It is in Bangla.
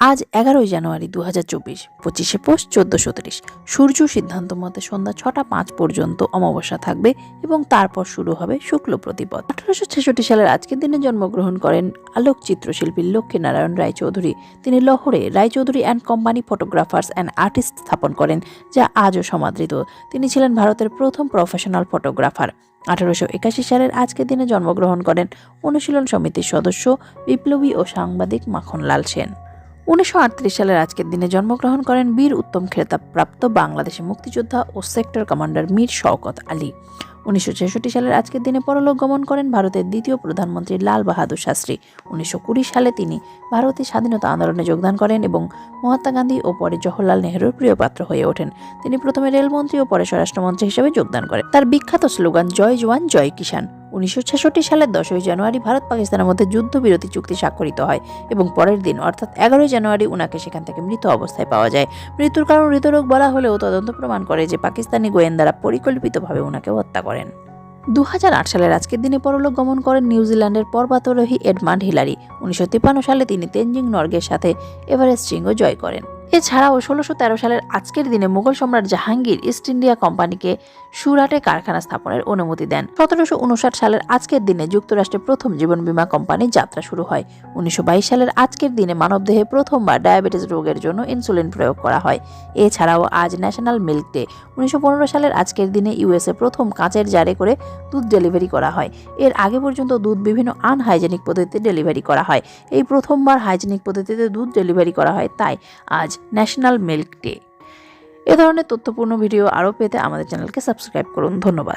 আজ এগারোই জানুয়ারি দু হাজার চব্বিশ, পঁচিশে পোষ চোদ্দশো তিরিশ। সূর্য সিদ্ধান্ত মতে সন্ধ্যা ছটা পাঁচ পর্যন্ত অমাবস্যা থাকবে এবং তারপর শুরু হবে শুক্ল প্রতিপদ। আঠারোশো ছেষট্টি সালের আজকের দিনে জন্মগ্রহণ করেন আলোকচিত্রশিল্পী লক্ষ্মীনারায়ণ রায়চৌধুরী। তিনি লাহোরে Roychowdhury and company photographers and artist স্থাপন করেন, যা আজও সমাদৃত। তিনি ছিলেন ভারতের প্রথম প্রফেশনাল ফটোগ্রাফার। আঠারোশো একাশি সালের আজকের দিনে জন্মগ্রহণ করেন অনুশীলন সমিতির সদস্য বিপ্লবী ও সাংবাদিক মাখনলাল সেন। উনিশশো আটত্রিশ সালের আজকের দিনে জন্মগ্রহণ করেন বীর উত্তম খেতাবপ্রাপ্ত বাংলাদেশের মুক্তিযোদ্ধা ও সেক্টর কমান্ডার মীর শওকত আলী। উনিশশো ছেষট্টি সালের আজকের দিনে পরলোক গমন করেন ভারতের দ্বিতীয় প্রধানমন্ত্রী লাল বাহাদুর শাস্ত্রী। উনিশশো কুড়ি সালে তিনি ভারতের স্বাধীনতা আন্দোলনে যোগদান করেন এবং মহাত্মা গান্ধী ও পরে জওহরলাল নেহরুর প্রিয়পাত্র হয়ে ওঠেন। তিনি প্রথমে রেলমন্ত্রী ও পরে স্বরাষ্ট্রমন্ত্রী হিসেবে যোগদান করেন। তার বিখ্যাত স্লোগান, জয় জওয়ান, জয় কিষাণ উনিশশো ছেষট্টি সালের দশই জানুয়ারি ভারত পাকিস্তানের মধ্যে যুদ্ধবিরতি চুক্তি স্বাক্ষরিত হয় এবং পরের দিন, অর্থাৎ এগারোই জানুয়ারি, উনাকে সেখান থেকে মৃত অবস্থায় পাওয়া যায়। মৃত্যুর কারণ হৃদরোগ বলা হলেও তদন্ত প্রমাণ করে যে পাকিস্তানি গোয়েন্দারা পরিকল্পিতভাবে উনাকে হত্যা করেন। দু সালের আজকের দিনে পরলোক গমন করেন নিউজিল্যান্ডের পর্বতারোহী এডমান্ড হিলারি। উনিশশো তিপ্পান্ন সালে তিনি তেনজিং নর্গের সাথে এভারেস্ট শৃঙ্গ জয় করেন। এছাড়াও ষোলোশো তেরো সালের আজকের দিনে মুঘল সম্রাট জাহাঙ্গীর ইস্ট ইন্ডিয়া কোম্পানিকে সুরাটে কারখানা স্থাপনের অনুমতি দেন। সতেরোশো উনষাট সালের আজকের দিনে যুক্তরাষ্ট্রের প্রথম জীবন বীমা কোম্পানির যাত্রা শুরু হয়। উনিশশো বাইশ সালের আজকের দিনে মানবদেহে প্রথমবার ডায়াবেটিস রোগের জন্য ইনসুলিন প্রয়োগ করা হয়। এছাড়াও আজ ন্যাশনাল মিল্ক ডে। উনিশশো পনেরো সালের আজকের দিনে ইউএসএ প্রথম কাঁচের জারে করে দুধ ডেলিভারি করা হয়। এর আগে পর্যন্ত দুধ বিভিন্ন আনহাইজেনিক পদ্ধতিতে ডেলিভারি করা হয়। এই প্রথমবার হাইজেনিক পদ্ধতিতে দুধ ডেলিভারি করা হয়, তাই আজ ন্যাশনাল মিল্ক ডে এ ধরনের তথ্যপূর্ণ ভিডিও আরও পেতে আমাদের চ্যানেলকে সাবস্ক্রাইব করুন। ধন্যবাদ।